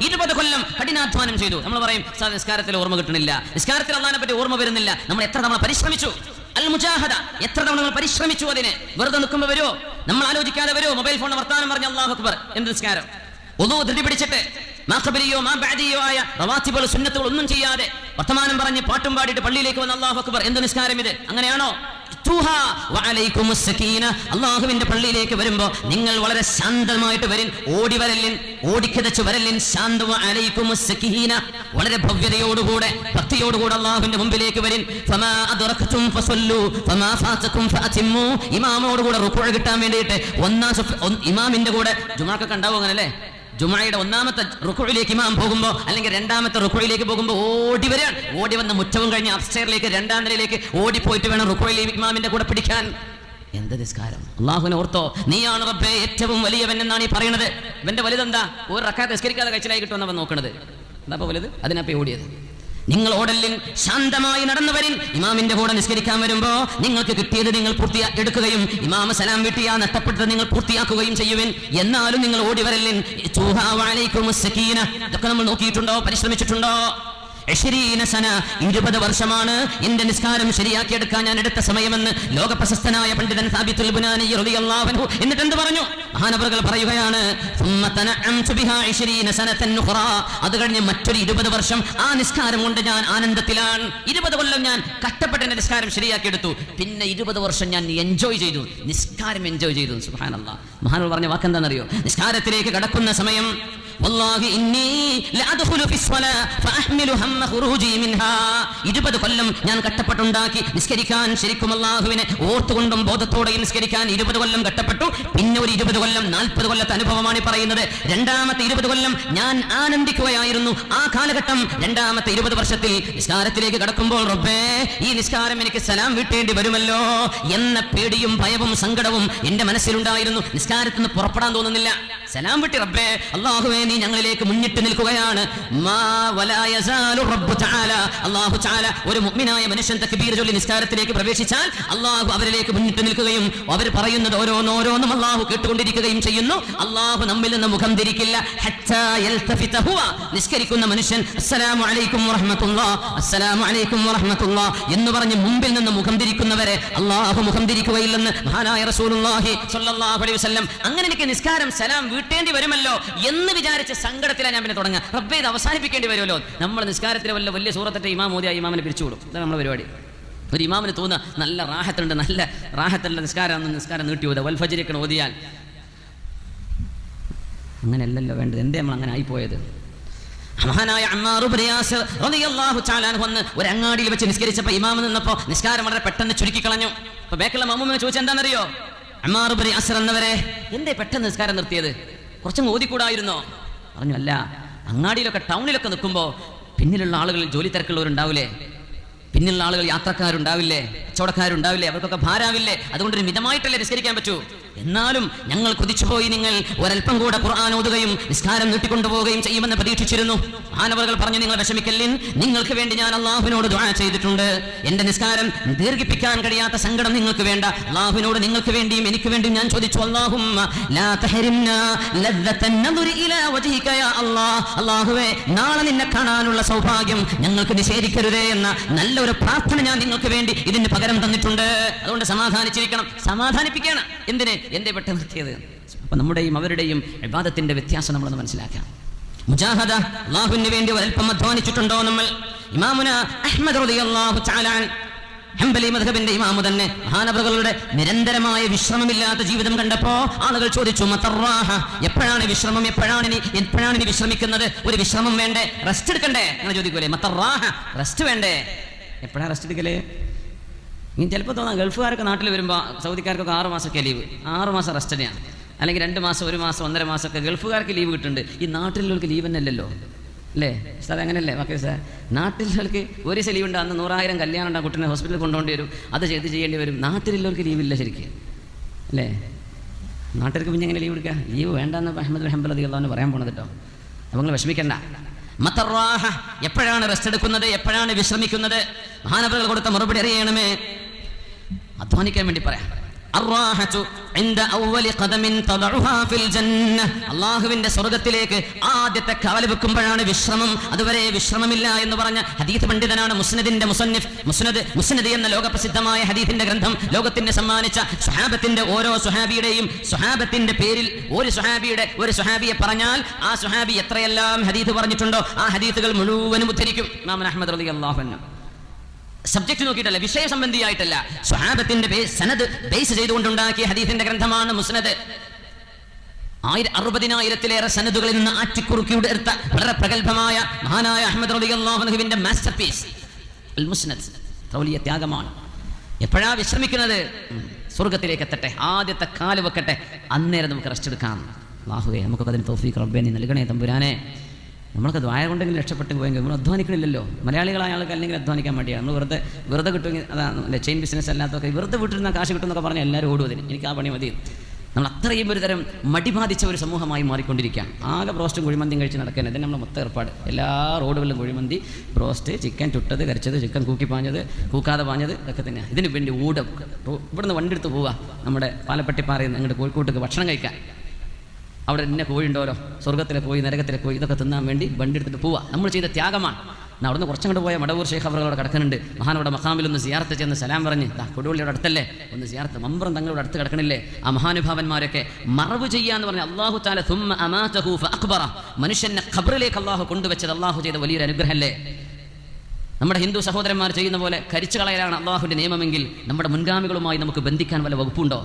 ഇരുപത് കൊല്ലം കഠിനാധ്വാനം ചെയ്തു. നമ്മൾ പറയും "സാർ, നിസ്കാരത്തിൽ ഓർമ്മ കിട്ടണില്ല. നിസ്കാരത്തിൽ അള്ളാഹിനെ പറ്റി ഓർമ്മ വരുന്നില്ല. നമ്മൾ എത്ര തവണ പരിശ്രമിച്ചു? അൽ മുജാഹദ എത്ര തവണ നമ്മൾ പരിശ്രമിച്ചു അതിന്? വെറുതെ നിൽക്കുമ്പോൾ വരുമോ നമ്മൾ ആലോചിക്കാതെ വരുമോ മൊബൈൽ ഫോൺ വർത്താനം പറഞ്ഞ അള്ളാഹു അക്ബർ. എന്ത് നിസ്കാരം? ഒന്നു ധൃതി പിടിച്ചിട്ട്. മാഖബലിയോ മാ ബാദിയോ ആയ റവാത്തിബുകൾ സുന്നത്തുകൾ ഒന്നും ചെയ്യാതെ വർത്തമാനം പറഞ്ഞ് പാട്ടും പാടിയിട്ട് പള്ളിയിലേക്ക് വന്ന അള്ളാഹു അക്ബർ. എന്ത് നിസ്കാരം ഇത്? അങ്ങനെയാണോ. അള്ളാഹുവിന്റെ പള്ളിയിലേക്ക് വരുമ്പോ നിങ്ങൾ വളരെ ശാന്തമായിട്ട് വരിൻ. ഓടി വരല്ലിൻ ഓടിക്കതച്ചു വരല്ലിൻ ശാന്ത വഅലൈക്കുമുസ് സകീന. വളരെ ഭവ്യതയോടുകൂടെ ഭക്തിയോടുകൂടെ അള്ളാഹുവിന്റെ മുമ്പിലേക്ക് വരിൻ. ഇമാമോടുകൂടെ റുക്കുഅ കിട്ടാൻ വേണ്ടിയിട്ട് ഒന്നാം ഇമാമിന്റെ കൂടെ ജുമാക്കൊക്കെ ഉണ്ടാവും അങ്ങനെ അല്ലേ ജുമായുടെ ഒന്നാമത്തെ റുക്കുഴിലേക്ക് ഇമാം പോകുമ്പോൾ അല്ലെങ്കിൽ രണ്ടാമത്തെ റുക്കുഴിലേക്ക് പോകുമ്പോൾ ഓടി വരാൻ. ഓടി വന്ന മുറ്റവും കഴിഞ്ഞ് അപ്സ്റ്റേറിലേക്ക് രണ്ടാം നിലയിലേക്ക് ഓടിപ്പോയിട്ട് വേണം റുക്കുഴിലേക്ക് ഇമാമിന്റെ കൂടെ പിടിക്കാൻ. എന്ത് നിസ്കാരം? അള്ളാഹുവിനെ ഓർത്തോ നീയാണ് റബ്ബേ ഏറ്റവും വലിയവൻ എന്നാണ് ഈ പറയുന്നത്. ഇവന്റെ വലുതെന്താ? ഒരു റക്കാത്ത് നിസ്കരിക്കാതെ കഴിച്ചിലായി കിട്ടുമെന്നവൻ നോക്കണത്. എന്താ വലുത്? അതിനപ്പോ ഓടിയത്. നിങ്ങൾ ശാന്തമായി നടന്നു വരിൻ ഇമാമിന്റെ കൂടെ നിസ്കരിക്കാൻ വരുമ്പോ നിങ്ങൾക്ക് കിട്ടിയത് നിങ്ങൾ പൂർത്തിയാ എടുക്കുകയും ഇമാമ സലാം വീട്ടിയാ നഷ്ടപ്പെട്ടത് നിങ്ങൾ പൂർത്തിയാക്കുകയും ചെയ്യുവിൻ. എന്നാലും നിങ്ങൾ ഓടി വരലിൻ. ഇതൊക്കെ നമ്മൾ നോക്കിയിട്ടുണ്ടോ? പരിശ്രമിച്ചിട്ടുണ്ടോ? ഇരുപത് വർഷമാണ് എന്റെ നിസ്കാരം ശരിയാക്കിയെടുക്കാൻ ഞാൻ എടുത്ത സമയമെന്ന് ലോക പ്രശസ്തനായ പണ്ഡിതൻ സാബിത്തുൽ ബുനാനി എന്നിട്ട് എന്ത് പറഞ്ഞു? മഹാനവറുകൾ പറയുകയാണ്. അത് കഴിഞ്ഞ് മറ്റൊരു ഇരുപത് വർഷം ആ നിസ്കാരം കൊണ്ട് ഞാൻ ആനന്ദത്തിലാണ്. ഇരുപത് കൊല്ലം ഞാൻ കഷ്ടപ്പെട്ട് നിസ്കാരം ശരിയാക്കിയെടുത്തു. പിന്നെ ഇരുപത് വർഷം ഞാൻ എൻജോയ് ചെയ്തു. നിസ്കാരം എൻജോയ് ചെയ്തു. സുഹാനല്ല മഹാനോൾ പറഞ്ഞ വാക്ക് എന്താണെന്നറിയോ നിസ്കാരത്തിലേക്ക് കടക്കുന്ന സമയം. ഇരുപത് കൊല്ലം ഞാൻ കട്ടപ്പെട്ടുണ്ടാക്കി നിസ്കരിക്കാൻ ശരിക്കും അള്ളാഹുവിനെ ഓർത്തുകൊണ്ടും ബോധത്തോടെ നിസ്കരിക്കാൻ ഇരുപത് കൊല്ലം കട്ടപ്പെട്ടു പിന്നെ ഒരു ഇരുപത് കൊല്ലം നാൽപ്പത് കൊല്ലത്തെ അനുഭവമാണ് പറയുന്നത്. രണ്ടാമത്തെ ഇരുപത് കൊല്ലം ഞാൻ ആനന്ദിക്കുകയായിരുന്നു. ആ കാലഘട്ടം രണ്ടാമത്തെ ഇരുപത് വർഷത്തിൽ നിസ്കാരത്തിലേക്ക് കടക്കുമ്പോൾ റബ്ബേ ഈ നിസ്കാരം എനിക്ക് സലാം വിട്ടേണ്ടി വരുമല്ലോ എന്ന പേടിയും ഭയവും സങ്കടവും എന്റെ മനസ്സിലുണ്ടായിരുന്നു. നിസ്കാരം നിസ്കാരത്തിൽ നിന്ന് പുറപ്പെടാൻ തോന്നുന്നില്ല. സലാം വിട്ടി റബ്ബേ അള്ളാഹുവേ നീ ഞങ്ങളിലേക്ക് മുന്നിട്ട് നിൽക്കുകയാണ്. ഒരു മുഅ്മിനായ മനുഷ്യൻ തക്ബീർ ചൊല്ലി നിസ്കാരത്തിലേക്ക് പ്രവേശിച്ചാൽ അള്ളാഹു അവരിലേക്ക് മുന്നിട്ട് നിൽക്കുകയും അവർ പറയുന്നത് ഓരോന്നോരോന്നും അള്ളാഹു കേട്ടുകൊണ്ടിരിക്കുകയും ചെയ്യുന്നു. അള്ളാഹു നമ്മിൽ നിന്ന് മുഖം തിരിക്കില്ല. നിസ്കരിക്കുന്ന മനുഷ്യൻ അസ്സലാമു അലൈക്കും അസ്സലാമു അലൈക്കും എന്ന് പറഞ്ഞ് മുമ്പിൽ നിന്ന് മുഖം തിരിക്കുന്നവരെ അള്ളാഹു മുഖം തിരിക്കുകയില്ലെന്ന് മഹാനായ റസൂലുള്ളാഹി അലൈഹി വസല്ലം അങ്ങനെ എനിക്ക് നിസ്കാരം സലാം വീട്ടേണ്ടി വരുമല്ലോ എന്ന് വിചാരിച്ച സങ്കടത്തിലാണ് ഞാൻ പിന്നെ തുടങ്ങുക. റബ്ബെ ഇത് അവസാനിപ്പിക്കേണ്ടി വരുമല്ലോ. നമ്മൾ നിസ്കാരത്തിലെ വല്ല വലിയ സൂറത്തെ ഇമാം മോദി ആ ഇമാമിനെ പിരിച്ചുവിടും ഇതാണ് നമ്മുടെ പരിപാടി. ഒരു ഇമാമിന് തോന്നുക നല്ല റാഹത്തുണ്ട് നല്ല റാഹത്തുള്ള നിസ്കാരം നിസ്കാരം നീട്ടി ഓതുക വൽഫജരിക്കണ ഓതിയാൽ. അങ്ങനെയല്ലല്ലോ വേണ്ടത്. എന്തേ നമ്മൾ അങ്ങനെ ആയിപ്പോയത്? മഹാനായ വന്ന് ഒരു അങ്ങാടിയിൽ വെച്ച് നിസ്കരിച്ചപ്പോൾ ഇമാം നിന്നപ്പോൾ നിസ്കാരം വളരെ പെട്ടെന്ന് ചുരുക്കി കളഞ്ഞു. അപ്പോൾ ബേക്കുള്ള മമ്മൂമ്മ ചോദിച്ചാൽ എന്താണെന്നറിയോ അസർ എന്നവരെ എന്തേ പെട്ടെന്ന് നിസ്കാരം നിർത്തിയത്? കുറച്ചും ഓതിക്കൂടായിരുന്നോ? പറഞ്ഞു അല്ല അങ്ങാടിയിലൊക്കെ ടൗണിലൊക്കെ നിൽക്കുമ്പോൾ പിന്നിലുള്ള ആളുകൾ ജോലി തിരക്കുള്ളവരുണ്ടാവില്ലേ പിന്നിലുള്ള ആളുകൾ യാത്രക്കാരുണ്ടാവില്ലേ? കച്ചവടക്കാരുണ്ടാവില്ലേ? അവർക്കൊക്കെ ഭാരാവില്ലേ? അതുകൊണ്ടൊരു മിതമായിട്ടല്ലേ നിസ്കരിക്കാൻ പറ്റൂ? എന്നാലും ഞങ്ങൾ കുതിച്ചുപോയി നിങ്ങൾ ഒരൽപ്പം കൂടെ ഖുർആൻ ഓതുകയും നിസ്കാരം നീട്ടിക്കൊണ്ടുപോവുകയും ചെയ്യുമെന്ന് പ്രതീക്ഷിച്ചിരുന്നു. മാനവകൾ പറഞ്ഞു നിങ്ങൾ വിഷമിക്കല്ലിൻ നിങ്ങൾക്ക് വേണ്ടി ഞാൻ അള്ളാഹുവിനോട് ദുആ ചെയ്തിട്ടുണ്ട്. എന്റെ നിസ്കാരം ദീർഘിപ്പിക്കാൻ കഴിയാത്ത സങ്കടം നിങ്ങൾക്ക് വേണ്ട. അള്ളാഹുവിനോട് നിങ്ങൾക്ക് വേണ്ടിയും എനിക്ക് വേണ്ടിയും ഞാൻ ചോദിച്ചു. അല്ലാഹുവേ നാളെ നിന്നെ കാണാനുള്ള സൗഭാഗ്യം ഞങ്ങൾക്ക് നിഷേധിക്കരുതേ എന്ന നല്ലൊരു പ്രാർത്ഥന ഞാൻ നിങ്ങൾക്ക് വേണ്ടി ഇതിന് പകരം തന്നിട്ടുണ്ട്. അതുകൊണ്ട് സമാധാനിച്ചിരിക്കണം. സമാധാനിപ്പിക്കണം. എന്തിന്? എന്തേ പെട്ടെന്ന് നിർത്തിയത്? അപ്പൊ നമ്മുടെയും അവരുടെയും വിവാദത്തിന്റെ വ്യത്യാസം നമ്മളൊന്ന് മനസ്സിലാക്കാം മുജാഹദ അള്ളാഹുവിന് വേണ്ടി അല്പം അധ്വാനിച്ചിട്ടുണ്ടോ നമ്മൾ? ഇമാമുന അഹ്മദ് റളിയല്ലാഹു അൻ ഹംബലി മദ്ഹബിന്റെ ഇമാമു തന്നെ മഹാനവറുകളുടെ നിരന്തരമായ വിശ്രമമില്ലാത്ത ജീവിതം കണ്ടപ്പോ ആളുകൾ ചോദിച്ചു മത്തറാഹ എപ്പോഴാണ് വിശ്രമം? എപ്പോഴാണ് ഇനി എപ്പോഴാണ് ഇനി വിശ്രമിക്കുന്നത്? ഒരു വിശ്രമം വേണ്ടേ? റെസ്റ്റ് എടുക്കണ്ടേ? അങ്ങനെ ചോദിക്കൂലേ മത്തറാഹ റെസ്റ്റ് വേണ്ടേ? എപ്പോഴാണ് റെസ്റ്റ് എടുക്കലേ? ഇനി ചിലപ്പോൾ തോന്നാം ഗൾഫുകാരൊക്കെ നാട്ടിൽ വരുമ്പോൾ സൗദിക്കാർക്കൊക്കെ ആറ് മാസമൊക്കെ ലീവ്. ആറ് മാസം റെസ്റ്റഡിയാണ് അല്ലെങ്കിൽ രണ്ട് മാസം ഒരു മാസം ഒന്നര മാസമൊക്കെ ഗൾഫുകാർക്ക് ലീവ് കിട്ടുന്നുണ്ട്. ഈ നാട്ടിലുള്ളവർക്ക് ലീവ് തന്നെ അല്ലല്ലോ. അല്ലേ? സാർ അങ്ങനെയല്ലേ? ഓക്കെ സാർ നാട്ടിലുള്ളവർക്ക് ഒരു ദിവസം ലീവ് ഉണ്ട്. അന്ന് നൂറായിരം കല്യാണം ഉണ്ടാകും കുട്ടീനെ ഹോസ്പിറ്റലിൽ കൊണ്ടുപോകേണ്ടി വരും. അത് ചെയ്ത് ചെയ്യേണ്ടി വരും. നാട്ടിലുള്ളവർക്ക് ലീവില്ല ശരിക്കും. അല്ലേ? നാട്ടിലേക്ക് പിന്നെ എങ്ങനെ ലീവ് എടുക്കുക ലീവ് വേണ്ടെന്ന് അഹമ്മദ് ഹംബൽ അധികം പറയാൻ പോണത് കേട്ടോ. അപ്പോൾ നിങ്ങൾ വിഷമിക്കണ്ട. മത്തറാഹ എപ്പോഴാണ് റെസ്റ്റ് എടുക്കുന്നത്? എപ്പോഴാണ് വിശ്രമിക്കുന്നത്? മഹാനവറുകൾ കൊടുത്ത മറുപടി അറിയണമേ. അധ്വാനിക്കാൻ വേണ്ടി പറയാം. അള്ളാഹുവിന്റെ സ്വർഗത്തിലേക്ക് ആദ്യത്തെ കാവൽ വെക്കുമ്പോഴാണ് വിശ്രമം. അതുവരെ വിശ്രമമില്ല എന്ന് പറഞ്ഞ ഹദീത് പണ്ഡിതനാണ് മുസ്നദിന്റെ മുസന്നിഫ്. മുസ്നദ് മുസ്നദ് എന്ന ലോകപ്രസിദ്ധമായ ഹദീഫിന്റെ ഗ്രന്ഥം ലോകത്തിന് സമ്മാനിച്ച സുഹാബത്തിന്റെ ഓരോ സുഹാബിയുടെയും സുഹാബത്തിന്റെ പേരിൽ ഒരു സുഹാബിയുടെ ഒരു സുഹാബിയെ പറഞ്ഞാൽ ആ സുഹാബി എത്രയെല്ലാം ഹദീത് പറഞ്ഞിട്ടുണ്ടോ ആ ഹദീത്തുകൾ മുഴുവനും ഉദ്ധരിക്കും. അഹമ്മദ് അള്ളാഹു സബ്ജക്ട് നോക്കിയിട്ടല്ല വിഷയ സംബന്ധിയായിട്ടല്ല. സ്വഹാബത്തിന്റെ സനദ് ബേസ് ചെയ്തുകൊണ്ടുണ്ടാക്കിയ ഹദീഫിന്റെ ഗ്രന്ഥമാണ് മുസ്നദ്. ആയിര അറുപതിനായിരത്തിലേറെ സനദുകളിൽ നിന്ന് ആറ്റിക്കുറുക്കിയുടെ എടുത്ത വളരെ പ്രഗത്ഭമായ മഹാനായ അഹമ്മദ് റബി അള്ളാഹുവിന്റെ മാസ്റ്റർ പീസ് അൽ മുസ്നദ് ത്യാഗമാണ്. എപ്പോഴാ വിശ്രമിക്കുന്നത്? സ്വർഗത്തിലേക്ക് എത്തട്ടെ. ആദ്യത്തെ കാൽ വെക്കട്ടെ. അന്നേരം നമുക്ക് റെസ്റ്റ് എടുക്കാം. നമുക്കൊക്കെ അതിന് തോഫീക്ക് റബ്ബേനി നൽകണേ തമ്പുരാനെ. നമ്മളൊക്കെ ദ്വായ കൊണ്ടെങ്കിലും രക്ഷപ്പെട്ടു പോയെങ്കിൽ നമ്മൾ അധ്വാനിക്കണില്ലല്ലോ. മലയാളികളായ ആൾക്ക് അല്ലെങ്കിൽ അധ്വാനിക്കാൻ വേണ്ടിയാണ് നമ്മൾ വെറുതെ വെറുതെ കിട്ടുമെങ്കിൽ അതാണ് ചെയിൻ ബിസിനസ് അല്ലാത്തൊക്കെ വെറുതെ വീട്ടിൽ കാശ് കിട്ടുമെന്നൊക്കെ പറഞ്ഞാൽ എല്ലാവരും ഓടും അതിന്. എനിക്ക് ആ പണി മതി. നമ്മൾ അത്രയും ഒരു തരം മടി ബാധിച്ച ഒരു സമൂഹമായി മാറിക്കൊണ്ടിരിക്കുകയാണ്. ആകെ ബ്രോസ്റ്റും കുഴിമന്തിയും കഴിച്ച് നടക്കാൻ ഇതിന് നമ്മുടെ മൊത്തം ഏർപ്പാട്. എല്ലാ റോഡുകളിലും കുഴിമന്തി ബ്രോസ്റ്റ് ചിക്കൻ ചുട്ടത് കരിച്ചത് ചിക്കൻ കൂക്കി പാഞ്ഞത് കൂക്കാതെ പാഞ്ഞത് ഇതൊക്കെ തന്നെ ഇതിന് വേണ്ടി ഊടം ഇവിടുന്ന് വണ്ടി എടുത്ത് പോവുക. നമ്മുടെ പാലപ്പെട്ടിപ്പാറയിൽ നിന്ന് അങ്ങോട്ട് കോഴിക്കോട്ടേക്ക് ഭക്ഷണം കഴിക്കാൻ. അവിടെ എന്നെ കോഴി ഉണ്ടോലോ സ്വർഗത്തിലെ കോഴി നരകത്തിലെ കോഴി ഇതൊക്കെ തിന്നാൻ വേണ്ടി വണ്ടി എടുത്തിട്ട് പോവാ. നമ്മൾ ചെയ്ത ത്യാഗമാണ്. അവിടുന്ന് കുറച്ചങ്ങോട്ട് പോയ മടവൂർ ഷേഖ് അവരോട് കിടക്കുന്നുണ്ട്. മഹാനോടെ മഹാമിൽ ഒന്ന് സിയാർത്ത് ചെന്ന് സലാം പറഞ്ഞ് കൊടുവള്ളിയുടെ അടുത്തല്ലേ? ഒന്ന് സിയാർത്ത് മമ്പ്രം തങ്ങളുടെ അടുത്ത് കിടക്കണില്ലേ? ആ മഹാനുഭാവന്മാരൊക്കെ മറവ് ചെയ്യാന്ന് പറഞ്ഞ അള്ളാഹു താല തുമ്മ അക്ബറ മനുഷ്യനെ ഖബറിലേക്ക് അള്ളാഹു കൊണ്ടുവച്ചത് അള്ളാഹു ചെയ്ത വലിയൊരു അനുഗ്രഹമല്ലേ നമ്മുടെ ഹിന്ദു സഹോദരന്മാർ ചെയ്യുന്ന പോലെ കരിച്ചു കളയലാണ് അള്ളാഹുവിന്റെ നിയമമെങ്കിൽ നമ്മുടെ മുൻഗാമികളുമായി നമുക്ക് ബന്ധിക്കാൻ വല്ല വകുപ്പുണ്ടോ?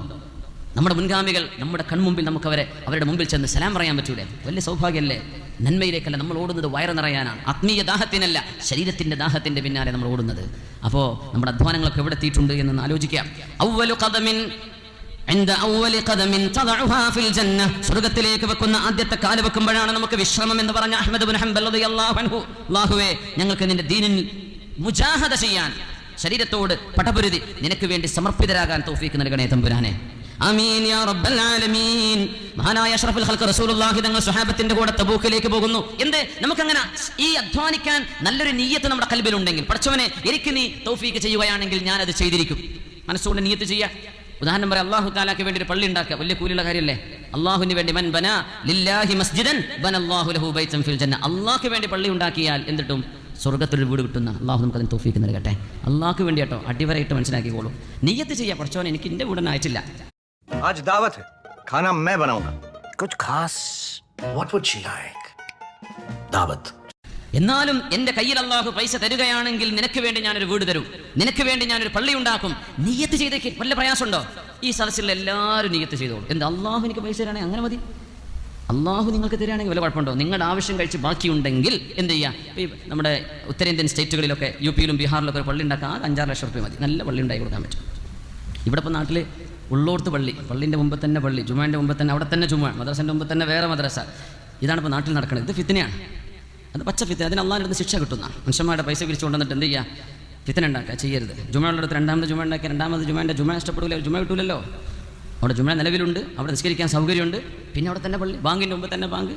നമ്മുടെ മുൻഗാമികൾ നമ്മുടെ കൺമുമ്പിൽ നമുക്ക് അവരെ അവരുടെ മുമ്പിൽ ചെന്ന് സലാം പറയാൻ പറ്റൂലേ? വലിയ സൗഭാഗ്യമല്ലേ? നന്മയിലേക്കല്ല നമ്മൾ ഓടുന്നത് വയറ് നിറയാനാണ്. ആത്മീയ ദാഹത്തിനല്ല ശരീരത്തിന്റെ ദാഹത്തിന്റെ പിന്നാലെ നമ്മൾ ഓടുന്നത്. അപ്പോൾ നമ്മുടെ അധ്വാനങ്ങളൊക്കെ എവിടെ എത്തിയിട്ടുണ്ട് എന്നൊന്ന് ആലോചിക്കാം ഔവലു കഥമിൻ സ്വർഗത്തിലേക്ക് വെക്കുന്ന ആദ്യത്തെ കാൽ വെക്കുമ്പോഴാണ് നമുക്ക് വിശ്രമം എന്ന് പറഞ്ഞ അഹമ്മദ് ബുൻ ഹംബൽ ഞങ്ങൾക്ക് നിന്റെ ദീനിൽ മുജാഹദ ചെയ്യാൻ ശരീരത്തോട് പടപുരുതി നിനക്ക് വേണ്ടി സമർപ്പിതരാകാൻ തോഫീക്ക് നൽകണേ തമ്പുരാനെ. ആമീൻ യാ റബ്ബൽ ആലമീൻ. മഹാനായ അഷ്റഫുൽ ഹൽക്ക് റസൂലുള്ളാഹി തങ്ങൾ സ്വഹാബത്തിന്റെ കൂടെ തബൂക്കിലേക്ക് പോകുന്നു. എന്ത്? നമുക്കങ്ങനെ ഈ അധ്വാനിക്കാൻ നല്ലൊരു നീയത്ത് നമ്മുടെ കൽബിലുണ്ടെങ്കിൽ പഠിച്ചവനെ എനിക്ക് നീ തൗഫീക്ക് ചെയ്യുകയാണെങ്കിൽ ഞാൻ അത് ചെയ്തിരിക്കും. മനസ്സുകൊണ്ട് നീയത്ത് ചെയ്യാം. ഉദാഹരണം പറയാം അള്ളാഹു താലാക്ക് വേണ്ടി ഒരു പള്ളി ഉണ്ടാക്കുക. വലിയ കൂലിയുള്ള കാര്യമല്ലേ അള്ളാഹുവിന് വേണ്ടി മൻ ബന ലില്ലാഹി മസ്ജിദൻ ബന അല്ലാഹു ലഹു ബൈത്തൻ ഫിൽ ജന്ന. അള്ളാഹ്ക്ക് വേണ്ടി പള്ളി ഉണ്ടാക്കിയാൽ എന്നിട്ടും സ്വർഗത്തൊരു വീട് കിട്ടുന്ന അള്ളാഹു നമുക്ക് അതിന് തോഫീക്ക് നൽകട്ടെ. അള്ളാഹ്ക്ക് വേണ്ടി കേട്ടോ അടിവരായിട്ട് മനസ്സിലാക്കിക്കോളൂ. നീയത്ത് ചെയ്യാം പഠിച്ചവൻ എനിക്ക് എന്റെ വീടൊന്നും അയച്ചില്ല आज दावत है खाना मैं बनाऊंगा कुछ खास what would she like दावत എന്നാലും എൻ്റെ കയ്യിൽ അള്ളാഹു പൈസ തരികയാണെങ്കിൽ നിനക്ക് വേണ്ടി ഞാനൊരു വീട് തരും നിനക്ക് വേണ്ടി ഞാനൊരു പള്ളി ഉണ്ടാക്കും നീയത്ത് ചെയ്തേക്ക് വല്ല പ്രയാസമുണ്ടോ ഈ സദസ്സിലുള്ള എല്ലാവരും നീയത്ത് ചെയ്തോളൂ എന്ത് അള്ളാഹു എനിക്ക് പൈസ തരാണെങ്കിൽ അങ്ങനെ മതി അള്ളാഹു നിങ്ങൾക്ക് തരികയാണെങ്കിൽ വല്ല കുഴപ്പമുണ്ടോ നിങ്ങളുടെ ആവശ്യം കഴിച്ച് ബാക്കിയുണ്ടെങ്കിൽ എന്ത് ചെയ്യുക ഈ നമ്മുടെ ഉത്തരേന്ത്യൻ സ്റ്റേറ്റുകളിലൊക്കെ യു പിയിലും ബീഹാറിലൊക്കെ ഒരു പള്ളി ഉണ്ടാക്കാൻ ആകെ അഞ്ചാറ് ലക്ഷം റുപ്യ മതി നല്ല പള്ളി ഉണ്ടാക്കി കൊടുക്കാൻ പറ്റും ഇവിടെ ഇപ്പോൾ നാട്ടിൽ ഉള്ളോർത്ത് പള്ളി പള്ളിന്റെ മുമ്പ് തന്നെ പള്ളി ജുമാന്റെ മുമ്പ് തന്നെ അവിടെ തന്നെ ജുമാ മദ്രസന്റെ മുമ്പ് തന്നെ വേറെ മദ്രസ. ഇതാണ് ഇപ്പോൾ നാട്ടിൽ നടക്കുന്നത് ഇത് ഫിത്തിനെയാണ് അത് പച്ച ഫിത്തിന അതിന് അള്ളാഹിന്റെ ശിക്ഷ കിട്ടുന്ന മനുഷ്യന്മാരുടെ പൈസ പിരിച്ചു കൊണ്ടുവന്നിട്ട് എന്ത് ചെയ്യുക ഫിത്തന ഉണ്ടാക്കുക ചെയ്യരുത്. ജുമയുടെ അടുത്ത് രണ്ടാമത് ജുമ ഉണ്ടാക്കി രണ്ടാമത് ജുമേന്റെ ജുമ ഇഷ്ടപ്പെടില്ല ജുമ കിട്ടൂലല്ലോ. അവിടെ ജുമ നിലവിലുണ്ട് അവിടെ നിസ്കരിക്കാൻ സൗകര്യമുണ്ട്. പിന്നെ അവിടെ തന്നെ പള്ളി ബാങ്കിന്റെ മുമ്പ് തന്നെ ബാങ്ക്.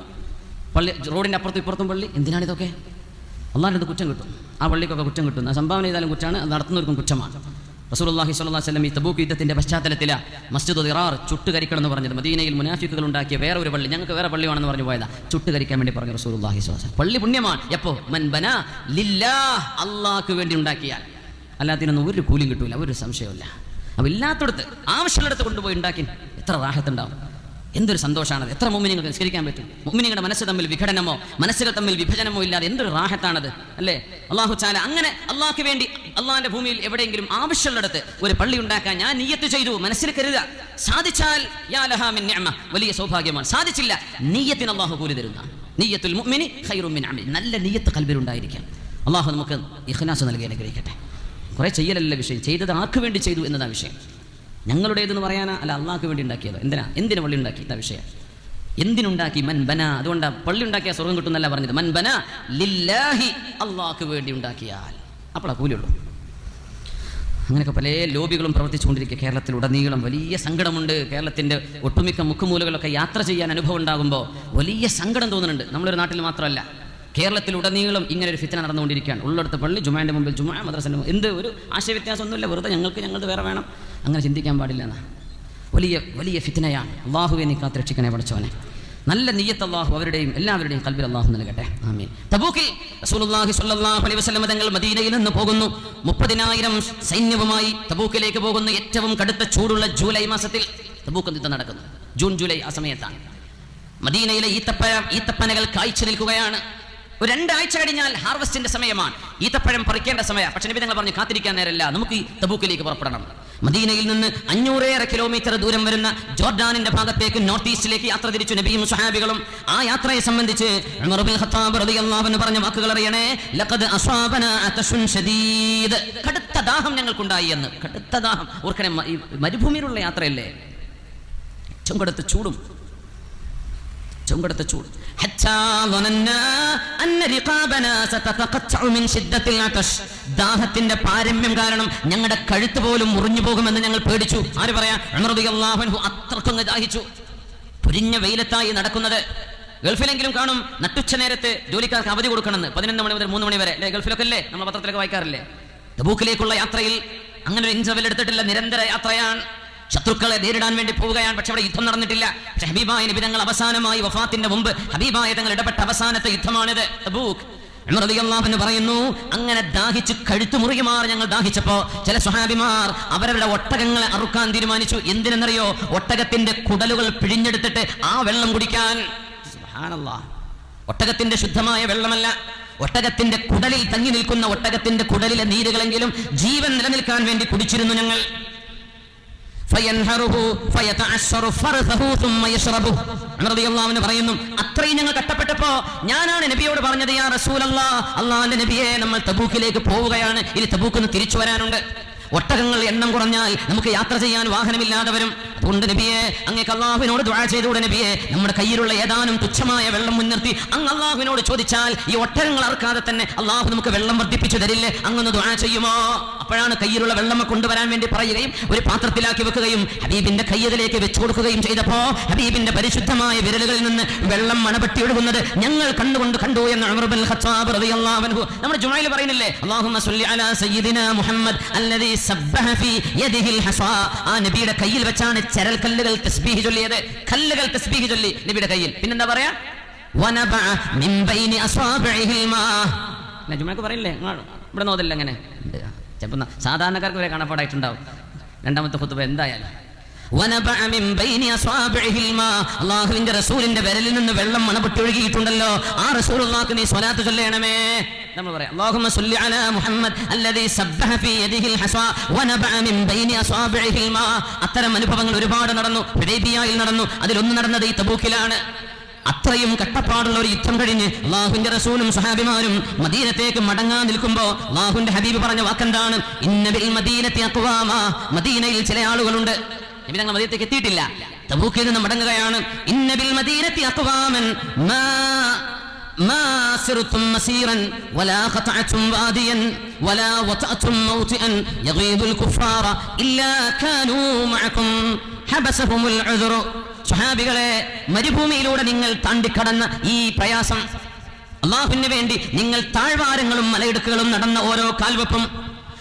പള്ളി റോഡിന്റെ അപ്പുറത്തും ഇപ്പുറത്തും പള്ളി. എന്തിനാണ് ഇതൊക്കെ? അള്ളാഹിന്റെ കുറ്റം കിട്ടും. ആ പള്ളിക്കൊക്കെ കുറ്റം കിട്ടും. സംഭാവന ചെയ്താലും കുറ്റമാണ് നടത്തുന്നവർക്കും കുറ്റമാണ്. റസൂലുള്ളാഹി സ്വല്ലാ വസല്ലം ഈ തബൂക്ക് യുദ്ധത്തിന്റെ പശ്ചാത്തലത്തില മസ്ജിദ് ഇറാർ ചുട്ടുകരിക്കണം എന്ന് പറഞ്ഞത്. മദീനയിൽ മുനാഫിക്കുകൾ ഉണ്ടാക്കിയ വേറെ ഒരു പള്ളി. ഞങ്ങൾക്ക് വേറെ പള്ളി പള്ളിയാണെന്ന് പറഞ്ഞു പോയതാ. ചുട്ടുകരിക്കാൻ വേണ്ടി പറഞ്ഞു സ്വല്ലല്ലാഹു അലൈഹി പള്ളി പുണ്യമാണ്. എപ്പോ? മൻ ബനാ ലില്ലാഹ്. അള്ളാഹ്ക്ക് വേണ്ടി ഉണ്ടാക്കിയാൽ. അല്ലാത്തിനൊന്നും ഒരു കൂലിയും കിട്ടൂല. ഒരു സംശയമില്ല അപ്പോൾ ഇല്ലാത്തടത്ത് ആവശ്യമുള്ളിടത്ത് കൊണ്ടുപോയി ഉണ്ടാക്കി എത്ര റാഹത്തുണ്ടാവും എന്തൊരു സന്തോഷമാണത് എത്ര മുമ്മിനിങ്ങൾക്ക് നിസ്കരിക്കാൻ പറ്റും? മുമ്മിനിങ്ങളുടെ മനസ്സ് തമ്മിൽ വിഘടനമോ മനസ്സുകൾ തമ്മിൽ വിഭജനമോ ഇല്ലാതെ എന്തൊരു റാഹത്താണത് അല്ലേ? അള്ളാഹു ചാല അങ്ങനെ അള്ളാഹ്ക്ക് വേണ്ടി അള്ളാഹിന്റെ ഭൂമിയിൽ എവിടെയെങ്കിലും ആവശ്യമുള്ളിടത്ത് ഒരു പള്ളി ഉണ്ടാക്കാൻ ഞാൻ നീയത്ത് ചെയ്തു. മനസ്സിൽ കരുതുക സാധിച്ചാൽ. വലിയ സൗഭാഗ്യമാണ്. സാധിച്ചില്ല നീയത്തിന് അള്ളാഹു കൂലി തരുന്ന. നീയത്തുൽ മുഅ്മിനി ഹൈറുമിൻ നല്ല നീയത്ത് കൽബിലുണ്ടായിരിക്കാം. അള്ളാഹു നമുക്ക് ഇഖ്ലാസ് നൽകി അനുഗ്രഹിക്കട്ടെ. കുറെ ചെയ്യലല്ല വിഷയം. ചെയ്തത് ആർക്ക് വേണ്ടി ചെയ്തു എന്നതാണ് വിഷയം. ഞങ്ങളുടേതെന്ന് പറയാനാ? അല്ല അള്ളാഹ്ക്ക് വേണ്ടി ഉണ്ടാക്കിയത്. എന്തിനാ? എന്തിനു പള്ളി ഉണ്ടാക്കി? ഇതാ വിഷയം. എന്തിനുണ്ടാക്കി? മൻ ബന. അതുകൊണ്ടാ പള്ളി ഉണ്ടാക്കിയ സ്വർഗം കിട്ടുന്നല്ല പറഞ്ഞത്. മൻ ബന ലില്ലാഹി. അള്ളാഹ്ക്ക് വേണ്ടി ഉണ്ടാക്കിയാൽ. അപ്പോഴാ കൂലിയുള്ളൂ. അങ്ങനെയൊക്കെ പല ലോബികളും പ്രവർത്തിച്ചുകൊണ്ടിരിക്കുക കേരളത്തിലുടനീളം. വലിയ സങ്കടമുണ്ട്. കേരളത്തിന്റെ ഒട്ടുമിക്ക മുക്കുമൂലകളൊക്കെ യാത്ര ചെയ്യാൻ അനുഭവം ഉണ്ടാകുമ്പോൾ വലിയ സങ്കടം തോന്നുന്നുണ്ട്. നമ്മളൊരു നാട്ടിൽ മാത്രമല്ല. കേരളത്തിൽ ഉടനീളം ഇങ്ങനെ ഒരു ഫിത്തന നടന്നുകൊണ്ടിരിക്കുകയാണ്. ഉള്ളിടത്ത് പള്ളി ജുമാന്റെ മുമ്പിൽ ജുമാ മദ്രസന്റെ എന്ത് ഒരു ആശയവ്യത്യാസമൊന്നുമില്ല. വെറുതെ ഞങ്ങൾക്ക് ഞങ്ങൾക്ക് വേറെ വേണം. അങ്ങനെ ചിന്തിക്കാൻ പാടില്ല എന്നാ വലിയ വലിയ ഫിത്തിനയാണ് അള്ളാഹുവെ നീ കാത്ത് രക്ഷിക്കണേ പഠിച്ചവനെ നല്ല നീയത്ത് അള്ളാഹു അവരുടെയും എല്ലാവരുടെയും കൽബിൽ അള്ളാഹു നൽകട്ടെ. ആമീൻ. തബൂക്കിൽ റസൂലുള്ളാഹി സ്വല്ലല്ലാഹു അലൈഹി വസല്ലം തങ്ങൾ മദീനയിൽ നിന്ന് പോകുന്നു. മുപ്പതിനായിരം സൈന്യവുമായി തബൂക്കിലേക്ക് പോകുന്ന ഏറ്റവും കടുത്ത ചൂടുള്ള ജൂലൈ മാസത്തിൽ തബൂക്ക് യുദ്ധം നടക്കുന്നു. ജൂൺ ജൂലൈ ആ സമയത്താണ്. മദീനയിലെ ഈത്തപ്പഴം ഈത്തപ്പനകൾ കായ്ച്ചു നിൽക്കുകയാണ്. ഒരു രണ്ടാഴ്ച കഴിഞ്ഞാൽ ഹാർവസ്റ്റിന്റെ സമയമാണ്. ഈത്തപ്പഴം പറിക്കേണ്ട സമയം പക്ഷെ നബി തങ്ങൾ പറഞ്ഞു കാത്തിരിക്കാൻ നേരല്ല നമുക്ക് ഈ തബൂക്കിലേക്ക് പുറപ്പെടണം. മദീനയിൽ നിന്ന് അഞ്ഞൂറേറെ കിലോമീറ്റർ ദൂരം വരുന്ന ജോർഡാനിന്റെ ഭാഗത്തേക്ക് നോർത്ത് ഈസ്റ്റിലേക്ക് യാത്ര തിരിച്ചു നബിയും സുഹാബികളും ആ യാത്രയെ സംബന്ധിച്ച് പറഞ്ഞ വാക്കുകൾ അറിയണേ ലഖദ് ശദീദ്. കടുത്ത ദാഹം ഞങ്ങൾക്കുണ്ടായി എന്ന്. കടുത്ത ദാഹം. ഓർക്കണേ മ- മരുഭൂമിയിലുള്ള യാത്രയല്ലേ? ഏറ്റവും കടുത്ത ചൂടും. ദാഹത്തിന്റെ പാരമ്യം കാരണം ഞങ്ങളുടെ കഴുത്ത് പോലും മുറിഞ്ഞു പോകുമെന്ന് ഞങ്ങൾ പേടിച്ചു. ആര് പറയാ? അത്രക്കൊന്ന് ദാഹിച്ചു. പുരിഞ്ഞ വെയിലത്തായി നടക്കുന്നത്. ഗൾഫിലെങ്കിലും കാണും നട്ടുച്ച നേരത്ത് ജോലിക്കാർക്ക് അവധി കൊടുക്കണമെന്ന്. പതിനൊന്ന് മണി മുതൽ മൂന്ന് മണി വരെ. അല്ലേ ഗൾഫിലൊക്കെ അല്ലേ നമ്മൾ പത്രത്തിലൊക്കെ വായിക്കാറില്ലേ? തബൂക്കിലേക്കുള്ള യാത്രയിൽ അങ്ങനെ ഒരു ഇൻസവൽ എടുത്തിട്ടില്ല. നിരന്തര യാത്രയാണ്. ശത്രുക്കളെ നേരിടാൻ വേണ്ടി പോവുകയാണ്. പക്ഷെ അവിടെ യുദ്ധം നടന്നിട്ടില്ല. പക്ഷെ ഹബീബായ നിബിതങ്ങൾ അവസാനമായി വഫാത്തിന്റെ മുമ്പ് ഹബീബായ തങ്ങൾ ഇടപെട്ട അവസാനത്തെ യുദ്ധമാണിത്. അൻഹു പറയുന്നു അങ്ങനെ ദാഹിച്ച് കഴുത്തു മുറിയുമാർ ഞങ്ങൾ ദാഹിച്ചപ്പോ ചില സ്വഹാബിമാർ അവരവരുടെ ഒട്ടകങ്ങളെ അറുക്കാൻ തീരുമാനിച്ചു. എന്തിനെന്നറിയോ? ഒട്ടകത്തിന്റെ കുടലുകൾ പിഴിഞ്ഞെടുത്തിട്ട് ആ വെള്ളം കുടിക്കാൻ. ഒട്ടകത്തിന്റെ ശുദ്ധമായ വെള്ളമല്ല. ഒട്ടകത്തിന്റെ കുടലിൽ തങ്ങി നിൽക്കുന്ന ഒട്ടകത്തിന്റെ കുടലിലെ നീരുകളെങ്കിലും ജീവൻ നിലനിൽക്കാൻ വേണ്ടി കുടിച്ചിരുന്നു ഞങ്ങൾ. പറയുന്നു അത്രയും ഞങ്ങൾ കട്ടപ്പെട്ടപ്പോ ഞാനാണ് നബിയോട് പറഞ്ഞത് യാ റസൂലല്ലാഹ് അള്ളാഹുവിന്റെ നബിയെ നമ്മൾ തബൂക്കിലേക്ക് പോവുകയാണ്. ഇനി തബൂക്കിൽ നിന്ന് തിരിച്ചു വരാനുണ്ട്. ഒട്ടകങ്ങൾ എണ്ണം കുറഞ്ഞാൽ നമുക്ക് യാത്ര ചെയ്യാൻ വാഹനമില്ലാതെ വരും. അതുകൊണ്ട് നബിയെ അങ്ങേക്ക് അള്ളാഹുവിനോട് ദുആ ചെയ്തുകൂടെ നബിയെ. നമ്മുടെ കയ്യിലുള്ള ഏതാനും തുച്ഛമായ വെള്ളം മുൻനിർത്തി അങ്ങ് അള്ളാഹുവിനോട് ചോദിച്ചാൽ ഈ ഒട്ടകങ്ങൾ അറക്കാതെ തന്നെ അള്ളാഹു നമുക്ക് വെള്ളം വർദ്ധിപ്പിച്ചു തരില്ലേ? അങ്ങൊന്ന് ദുആ ചെയ്യുമോ? അപ്പോഴാണ് കയ്യിലുള്ള വെള്ളം കൊണ്ടുവരാൻ വേണ്ടി പറയുകയും ഒരു പാത്രത്തിലാക്കി വെക്കുകയും ഹബീബിന്റെ കയ്യതിലേക്ക് വെച്ചു കൊടുക്കുകയും ചെയ്തപ്പോ ഹബീബിന്റെ പരിശുദ്ധമായ വിരലുകളിൽ നിന്ന് വെള്ളം മണപെട്ടി ഒഴുകുന്നത് ഞങ്ങൾ കണ്ടുകൊണ്ട് കണ്ടു എന്ന് ഉമർ ബിൻ ഖത്താബ് റളിയല്ലാഹു നമ്മുടെ ജുമയിൽ പറയുന്നില്ലേ അല്ലാഹുമ്മ സല്ലി അലാ സയ്യിദിനാ മുഹമ്മദ് അല്ലദീ സബ്ബഹ ഫീ യദിഹിൽ ഹസാ. ആ നബിയുടെ കയ്യിൽ വെച്ചാണ് ചരൽ കല്ലുകൾ തസ്ബീഹ് ചൊല്ലിയത്. കല്ലുകൾ തസ്ബീഹ് ചൊല്ലി നബിയുടെ കയ്യിൽ. പിന്നെന്താ പറയാ? വനബ മിൻ ബൈനി അസ്വാബിഹിൽ മാ. അല്ല, പറയില്ലേ? ഇവിടെ നോതല്ല അങ്ങനെ. ചിലപ്പോൾ സാധാരണക്കാർക്ക് വരെ കാണപ്പാടായിട്ടുണ്ടാവും. രണ്ടാമത്തെ കുത്തുബ എന്തായാലും. റസൂലിന്റെ വിരലിൽ നിന്ന് വെള്ളം മണപൊട്ടി ഒഴുകിയിട്ടുണ്ടല്ലോ. ആ റസൂലുള്ളാഹിക്ക് നീ സ്വലാത്ത് ചൊല്ലണമേ. നമ്മൾ പറയാം അല്ലാഹുമ്മ സല്ലി അലാ മുഹമ്മദ് അല്ലദീ ബൈനി അസ്വാബിഹിൽ മാ. അത്തരം അനുഭവങ്ങൾ ഒരുപാട് നടന്നു. നടന്നു. അതിലൊന്ന് നടന്നത് ഈ തബൂക്കിലാണ്. അത്രയും കട്ടപ്പാടുള്ള ഒരു യുദ്ധം കഴിഞ്ഞ് അള്ളാഹുവിന്റെ റസൂലും സഹാബിമാരും മദീനത്തേക്ക് മടങ്ങാൻ നിൽക്കുമ്പോ അള്ളാഹുവിന്റെ ഹബീബ് പറഞ്ഞ വാക്കെന്താണ് ഇന്നബിൽ മദീനത്തെ അക്വാമ മദീനയിൽ ചില ആളുകളുണ്ട് നബി തങ്ങൾ മദീനത്തേക്ക് എത്തിയിട്ടില്ല തബൂക്കിൽ നിന്ന് മടങ്ങുകയാണ് ഇന്നബിൽ മദീനത്തെ അക്വാമൻ മാ ما سرتم مسيرا ولا قطعتم واديا ولا وطأتم موطئا يغيظ الكفار إلا كانوا معكم حبسهم العذر സ്വഹാബികളെ മരുഭൂമിയിലൂടെ നിങ്ങൾ താണ്ടിക്കടന്ന ഈ പ്രയാസം അള്ളാഹുവിന് വേണ്ടി നിങ്ങൾ താഴ്വാരങ്ങളും മലയിടുക്കുകളും നടന്ന ഓരോ കാൽവെപ്പും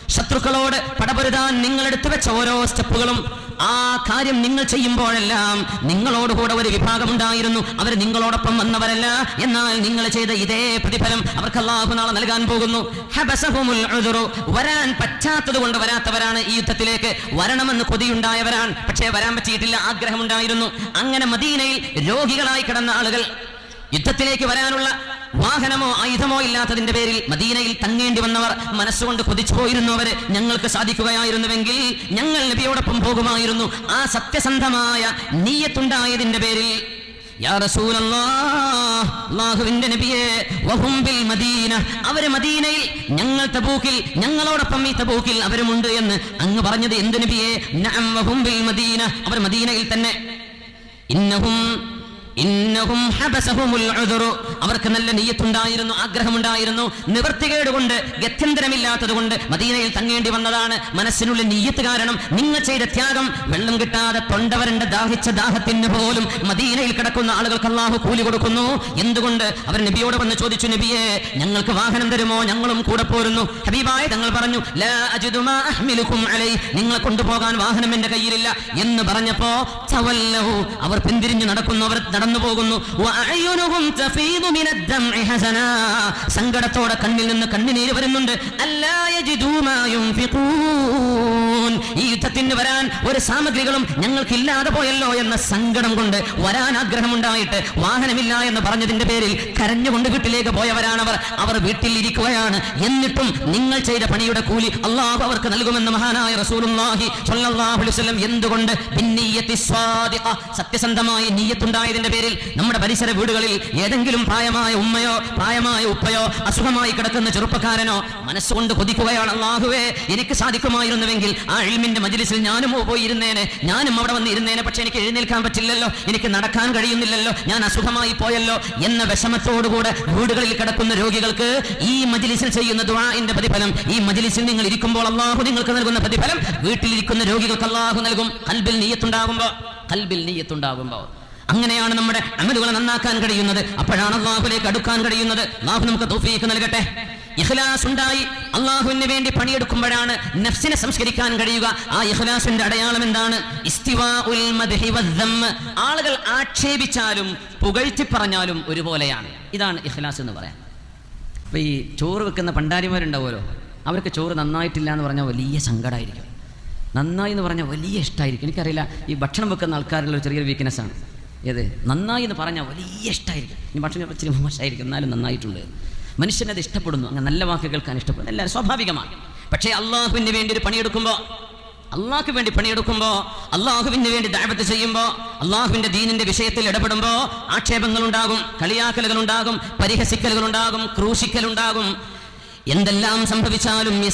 ശത്രുക്കളോട് പടപൊരുതാൻ നിങ്ങൾ എടുത്തു വെച്ച ഓരോ സ്റ്റെപ്പുകളും ആ കാര്യം നിങ്ങൾ ചെയ്യുമ്പോഴെല്ലാം നിങ്ങളോടുകൂടെ ഒരു വിഭാഗമുണ്ടായിരുന്നു. അവർ നിങ്ങളോടൊപ്പം വന്നവരല്ല. എന്നാൽ നിങ്ങൾ ചെയ്ത ഇതേ പ്രതിഫലം അവർക്ക് അള്ളാഹു നാളെ നൽകാൻ പോകുന്നു. വരാൻ പറ്റാത്തത് കൊണ്ട് വരാത്തവരാണ് ഈ യുദ്ധത്തിലേക്ക് വരണമെന്ന് കൊതിയുണ്ടായവരാണ്. പക്ഷേ വരാൻ പറ്റിയിട്ടില്ല ആഗ്രഹമുണ്ടായിരുന്നു. അങ്ങനെ മദീനയിൽ രോഗികളായി കിടന്ന ആളുകൾ യുദ്ധത്തിലേക്ക് വരാനുള്ള വാഹനമോ ആയുധമോ ഇല്ലാത്തതിന്റെ പേരിൽ മദീനയിൽ തങ്ങേണ്ടി വന്നവർ മനസ്സുകൊണ്ട് കൊതിച്ചു പോയിരുന്നവര് ഞങ്ങൾക്ക് സാധിക്കുകയായിരുന്നുവെങ്കിൽ ഞങ്ങൾ നബിയോടൊപ്പം പോകുമായിരുന്നു. ആ സത്യസന്ധമായ നീയത്തുണ്ടായതിന്റെ പേരിൽ. അവർ മദീനയിൽ ഞങ്ങൾ തബൂക്കിൽ ഞങ്ങളോടൊപ്പം ഈ തബൂക്കിൽ അവരുമുണ്ട് എന്ന് അങ്ങ് പറഞ്ഞത് എന്ത് നബിയെ? അവർ മദീനയിൽ തന്നെ. ഇന്നഹും. അവർക്ക് നല്ല നെയ്യത്തുണ്ടായിരുന്നു ആഗ്രഹമുണ്ടായിരുന്നു. നിവർത്തികേട് കൊണ്ട് ഗത്യന്തരമില്ലാത്തത് കൊണ്ട് മദീനയിൽ തങ്ങേണ്ടി വന്നതാണ്. മനസ്സിനുള്ള നെയ്യത്ത് കാരണം നിങ്ങൾ ചെയ്ത ത്യാഗം. വെള്ളം കിട്ടാതെ തൊണ്ടവരണ്ട ദാഹിച്ച ദാഹത്തിന് പോലും മദീനയിൽ കിടക്കുന്ന ആളുകൾക്ക് അള്ളാഹു കൂലി കൊടുക്കുന്നു. എന്തുകൊണ്ട്? അവർ നബിയോട് വന്ന് ചോദിച്ചു നബിയെ ഞങ്ങൾക്ക് വാഹനം തരുമോ? ഞങ്ങളും കൂടെ പോരുന്നു. ഹബീബായ തങ്ങൾ പറഞ്ഞു "ലാ അജിദു മാ അഹ്മിലുകും അലൈ. നിങ്ങളെ കൊണ്ടുപോകാൻ വാഹനം എന്റെ കയ്യിലില്ല. എന്ന് പറഞ്ഞപ്പോ അവർ പിന്തിരിഞ്ഞു നടക്കുന്നു അവർ നടന്നു പോകുന്നു. സങ്കടത്തോടെ കണ്ണിൽ നിന്ന് കണ്ണുനീര് വരുന്നുണ്ട്. അല്ലായ ഈ യുദ്ധത്തിന് വരാൻ ഒരു സാമഗ്രികളും ഞങ്ങൾക്ക് ഇല്ലാതെ പോയല്ലോ എന്ന സങ്കടം കൊണ്ട് വരാൻ ആഗ്രഹമുണ്ടായിട്ട് വാഹനമില്ല എന്ന് പറഞ്ഞതിന്റെ പേരിൽ കരഞ്ഞുകൊണ്ട് വീട്ടിലേക്ക് പോയവരാണവർ. അവർ വീട്ടിൽ ഇരിക്കുകയാണ് എന്നിട്ടും നിങ്ങൾ ചെയ്ത പണിയുടെ കൂലി അള്ളാഹു അവർക്ക് നൽകുമെന്ന് മഹാനായ റസൂലുള്ളാഹി സ്വല്ലല്ലാഹു അലൈഹി വസല്ലം എന്തുകൊണ്ട്? സത്യസന്ധമായ നീയത്തുണ്ടായതിന്റെ പേരിൽ നമ്മുടെ പരിസര വീടുകളിൽ ഏതെങ്കിലും പ്രായമായ ഉമ്മയോ പ്രായമായ ഉപ്പയോ അസുഖമായി കിടക്കുന്ന ചെറുപ്പക്കാരനോ മനസ്സുകൊണ്ട് കൊതിക്കുകയാണ്. അള്ളാഹുവേ എനിക്ക് സാധിക്കുമായിരുന്നുവെങ്കിൽ ആ ഇൽമിന്റെ മജിലിസിൽ ഞാനും പോയിരുന്നേനെ? ഞാനും അവിടെ വന്നിരുന്നേനെ പക്ഷെ എനിക്ക് എഴുന്നേൽക്കാൻ പറ്റില്ലല്ലോ. എനിക്ക് നടക്കാൻ കഴിയുന്നില്ലല്ലോ. ഞാൻ അസുഖമായി പോയല്ലോ. എന്ന വിഷമത്തോടുകൂടെ വീടുകളിൽ കിടക്കുന്ന രോഗികൾക്ക് ഈ മജ്ലിസിൽ ചെയ്യുന്ന ദുആഇന്റെ പ്രതിഫലം ഈ മജിലിസിൽ നിങ്ങൾ ഇരിക്കുമ്പോൾ അള്ളാഹു നിങ്ങൾക്ക് നൽകുന്ന പ്രതിഫലം വീട്ടിലിരിക്കുന്ന രോഗികൾക്ക് അള്ളാഹു നൽകും. കൽബിൽ നീയത്തുണ്ടാകുമ്പോ കൽബിൽ നീയത്തുണ്ടാകുമ്പോ അങ്ങനെയാണ് നമ്മുടെ അമലുകളെ നന്നാക്കാൻ കഴിയുന്നത്. അപ്പോഴാണ് അള്ളാഹുലേക്ക് അടുക്കാൻ കഴിയുന്നത്. അള്ളാഹു നമുക്ക് തോഫിയേക്ക് നൽകട്ടെ. ഇഖ്ലാസ് ഉണ്ടായി അള്ളാഹുവിന് വേണ്ടി പണിയെടുക്കുമ്പോഴാണ് നഫ്സിനെ സംസ്കരിക്കാൻ കഴിയുക. ആ ഇഖ്ലാസിന്റെ അടയാളം എന്താണ്. ആളുകൾ ആക്ഷേപിച്ചാലും പുകഴ്ത്തി പറഞ്ഞാലും ഒരുപോലെയാണ്. ഇതാണ് ഇഖ്ലാസ് എന്ന് പറയാൻ. അപ്പൊ ഈ ചോറ് വെക്കുന്ന പണ്ടാരിമാരുണ്ടാവുമല്ലോ? അവർക്ക് ചോറ് നന്നായിട്ടില്ല എന്ന് പറഞ്ഞാൽ വലിയ സങ്കടമായിരിക്കും നന്നായി എന്ന് പറഞ്ഞാൽ വലിയ ഇഷ്ടമായിരിക്കും എനിക്കറിയില്ല ഈ ഭക്ഷണം വെക്കുന്ന ആൾക്കാരുള്ള ഒരു ചെറിയൊരു വീക്ക്നെസ് ആണ്. ഏത്? നന്നായി എന്ന് പറഞ്ഞാൽ വലിയ ഇഷ്ടമായിരിക്കും ഇനി ഭക്ഷണം ഇച്ചിരി മോശമായിരിക്കും. എന്നാലും നന്നായിട്ടുണ്ട്. മനുഷ്യനത് ഇഷ്ടപ്പെടുന്നു. അങ്ങനെ നല്ല വാക്ക് കേൾക്കാൻ ഇഷ്ടപ്പെടുന്നു എല്ലാവരും സ്വാഭാവികമാണ്. പക്ഷേ അള്ളാഹുവിന് വേണ്ടി ഒരു പണിയെടുക്കുമ്പോൾ അള്ളാഹ്ക്ക് വേണ്ടി പണിയെടുക്കുമ്പോൾ അള്ളാഹുവിന് വേണ്ടി ദാപത്ത് ചെയ്യുമ്പോൾ അള്ളാഹുവിന്റെ ദീനിന്റെ വിഷയത്തിൽ ഇടപെടുമ്പോൾ ആക്ഷേപങ്ങൾ ഉണ്ടാകും കളിയാക്കലുകൾ ഉണ്ടാകും പരിഹസിക്കലുകൾ ഉണ്ടാകും ക്രൂശിക്കലുണ്ടാകും എന്തെല്ലാം സംഭവിച്ചാലും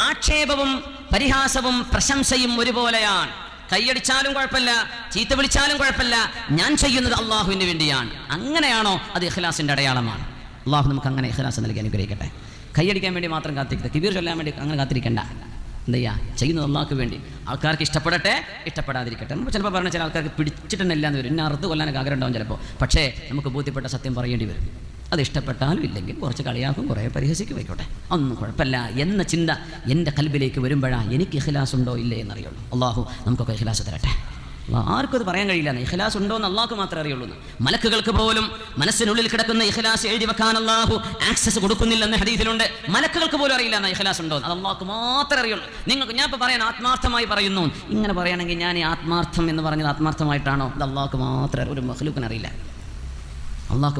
ആക്ഷേപവും പരിഹാസവും പ്രശംസയും ഒരുപോലെയാണ്. കൈയടിച്ചാലും കുഴപ്പമില്ല ചീത്ത വിളിച്ചാലും കുഴപ്പമില്ല. ഞാൻ ചെയ്യുന്നത് അള്ളാഹുവിന് വേണ്ടിയാണ്. അങ്ങനെയാണോ? അത് ഇഖ്ലാസിന്റെ അടയാളമാണ്. അള്ളാഹു നമുക്ക് അങ്ങനെ ഇഖ്ലാസ് നൽകി അനുഗ്രഹിക്കട്ടെ. കൈയടിക്കാൻ വേണ്ടി മാത്രം കാത്തിരിക്കട്ടെ. കിബീർ ചൊല്ലാൻ വേണ്ടി അങ്ങനെ കാത്തിരിക്കണ്ട. എന്തെയ്യാ ചെയ്യുന്നത് അള്ളാഹ്ക്ക് വേണ്ടി. ആൾക്കാർക്ക് ഇഷ്ടപ്പെടട്ടെ? ഇഷ്ടപ്പെടാതിരിക്കട്ടെ. നമുക്ക് ചിലപ്പോൾ പറഞ്ഞ ചില ആൾക്കാർക്ക് പിടിച്ചിട്ടുണ്ടല്ലാന്ന് വരും. ഇന്ന അറുത്ത് കൊല്ലാനൊക്കെ ആഗ്രഹം ഉണ്ടാവും ചിലപ്പോൾ പക്ഷേ നമുക്ക് ബോധ്യപ്പെട്ട സത്യം പറയേണ്ടി വരും. അത് ഇഷ്ടപ്പെട്ടാലും ഇല്ലെങ്കിൽ കുറച്ച് കളിയാക്കും കുറേ പരിഹസിക്കും ആയിക്കോട്ടെ ഒന്നും കുഴപ്പമില്ല. എന്ന ചിന്ത എന്റെ കൽബിലേക്ക് വരുമ്പോഴാണ് എനിക്ക് ഇഖ്ലാസ് ഉണ്ടോ ഇല്ലേ എന്നറിയുള്ളൂ. അള്ളാഹു നമുക്കൊക്കെ ഇഖ്ലാസ് തരട്ടെ. ആർക്കും അത് പറയാൻ കഴിയില്ല. ഇഖ്ലാസ് ഉണ്ടോ എന്ന് അള്ളാഹ്ക്ക് മാത്രമേ അറിയുള്ളൂ മലക്കുകൾക്ക് പോലും മനസ്സിനുള്ളിൽ കിടക്കുന്ന ഇഖ്ലാസ് എഴുതി വെക്കാൻ അള്ളാഹു ആക്സസ് കൊടുക്കുന്നില്ലെന്ന് ഹദീസിലുണ്ട്. മലക്കുകൾക്ക് പോലും അറിയില്ല എന്ന ഇഖ്ലാസ് ഉണ്ടോ. അത് അള്ളാഹ്ക്ക് മാത്രമേ അറിയുള്ളൂ. നിങ്ങൾക്ക് ഞാൻ ഇപ്പോൾ പറയാൻ ആത്മാർത്ഥമായി പറയുന്നു. ഇങ്ങനെ പറയുകയാണെങ്കിൽ ഞാൻ ഈ ആത്മാർത്ഥം എന്ന് പറഞ്ഞത് ആത്മാർത്ഥമായിട്ടാണോ? അത് അള്ളാഹ്ക്ക് മാത്രമേ ഒരു മഹ്ലൂക്കിന് അറിയില്ല.